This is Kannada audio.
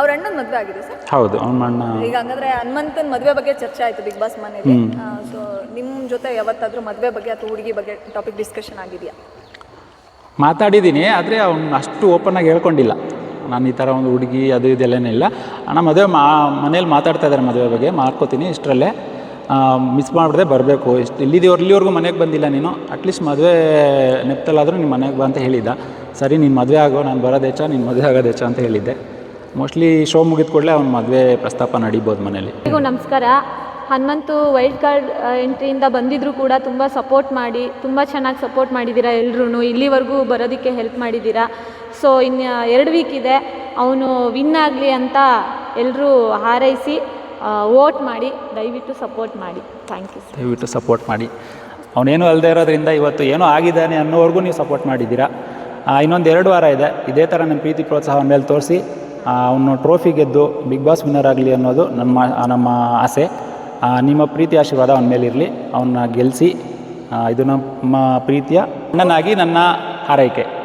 ಅವ್ರ ಅಣ್ಣನ ಮದುವೆ ಆಗಿದೆ ಸರ್. ಹೌದು ಅವ್ನ ಅಣ್ಣ. ಈಗ ಹಂಗಂದ್ರೆ ಹನುಮಂತನ ಮದುವೆ ಬಗ್ಗೆ ಚರ್ಚೆ ಆಯ್ತು ಬಿಗ್ ಬಾಸ್ ಮನೇಲಿ ಸೊ ನಿಮ್ಮ ಜೊತೆ ಯಾವತ್ತಾದರೂ ಮದುವೆ ಬಗ್ಗೆ ಅಥವಾ ಹುಡುಗಿ ಬಗ್ಗೆ ಟಾಪಿಕ್ ಡಿಸ್ಕಷನ್ ಆಗಿದೆಯಾ? ಮಾತಾಡಿದ್ದೀನಿ ಆದರೆ ಅವ್ನು ಅಷ್ಟು ಓಪನ್ನಾಗಿ ಹೇಳ್ಕೊಂಡಿಲ್ಲ. ನಾನು ಈ ಥರ ಒಂದು ಹುಡುಗಿ ಅದು ಇದೆಲ್ಲನೇ ಅಣ್ಣ ಮದುವೆ ಮಾ ಮನೇಲಿ ಮಾತಾಡ್ತಾ ಇದ್ದಾರೆ ಮದುವೆ ಬಗ್ಗೆ ಮಾಡ್ಕೋತೀನಿ ಇಷ್ಟರಲ್ಲೇ. ಮಿಸ್ ಮಾಡಿಬಿಡ್ದೆ ಬರಬೇಕು. ಇಷ್ಟು ಇಲ್ಲಿದೆಯವ್ರು ಇಲ್ಲಿವರೆಗೂ ಮನೆಗೆ ಬಂದಿಲ್ಲ ನೀನು. ಅಟ್ಲೀಸ್ಟ್ ಮದುವೆ ನೆಪ್ತಲ್ಲಾದರೂ ನಿಮ್ಮ ಮನೆಗೆ ಬಾ ಅಂತ ಹೇಳಿದ್ದ. ಸರಿ ನೀನು ಮದುವೆ ಆಗೋ ನಾನು ಬರೋದೇಚ ನೀನು ಮದುವೆ ಆಗೋದೇಚ ಅಂತ ಹೇಳಿದ್ದೆ. ಮೋಸ್ಟ್ಲಿ ಶೋ ಮುಗಿದ ಕೂಡಲೇ ಅವ್ನ ಮದುವೆ ಪ್ರಸ್ತಾಪ ನಡೀಬೋದು ಮನೇಲಿ. ನಮಸ್ಕಾರ. ಹನುಮಂತು ವೈಲ್ಡ್ ಕಾರ್ಡ್ ಎಂಟ್ರಿಯಿಂದ ಬಂದಿದ್ರು ಕೂಡ ತುಂಬ ಸಪೋರ್ಟ್ ಮಾಡಿ ತುಂಬ ಚೆನ್ನಾಗಿ ಸಪೋರ್ಟ್ ಮಾಡಿದ್ದೀರಾ ಎಲ್ಲರೂ ಇಲ್ಲಿವರೆಗೂ ಬರೋದಕ್ಕೆ ಹೆಲ್ಪ್ ಮಾಡಿದ್ದೀರಾ ಸೊ ಇನ್ನು ಎರಡು ವೀಕ್ ಇದೆ. ಅವನು ವಿನ್ ಆಗಲಿ ಅಂತ ಎಲ್ಲರೂ ಹಾರೈಸಿ ವೋಟ್ ಮಾಡಿ ದಯವಿಟ್ಟು ಸಪೋರ್ಟ್ ಮಾಡಿ. ಥ್ಯಾಂಕ್ ಯು ಸರ್ ದಯವಿಟ್ಟು ಸಪೋರ್ಟ್ ಮಾಡಿ. ಅವನೇನು ಅಲ್ಲದೆ ಇರೋದ್ರಿಂದ ಇವತ್ತು ಏನೋ ಆಗಿದ್ದಾನೆ ಅನ್ನೋವರೆಗೂ ನೀವು ಸಪೋರ್ಟ್ ಮಾಡಿದ್ದೀರಾ? ಇನ್ನೊಂದು ಎರಡು ವಾರ ಇದೆ. ಇದೇ ಥರ ನಮ್ಮ ಪ್ರೀತಿ ಪ್ರೋತ್ಸಾಹ ಮೇಲೆ ತೋರಿಸಿ. ಅವನು ಟ್ರೋಫಿ ಗೆದ್ದು ಬಿಗ್ ಬಾಸ್ ವಿನ್ನರ್ ಆಗಲಿ ಅನ್ನೋದು ನಮ್ಮ ನಮ್ಮ ಆಸೆ. ನಿಮ್ಮ ಪ್ರೀತಿ ಆಶೀರ್ವಾದ ಅವನ ಮೇಲಿರಲಿ ಅವನ್ನ ಗೆಲ್ಲಿಸಿ ಇದು ನಮ್ಮ ಪ್ರೀತಿಯ ಅಣ್ಣನಾಗಿ ನನ್ನ ಹಾರೈಕೆ.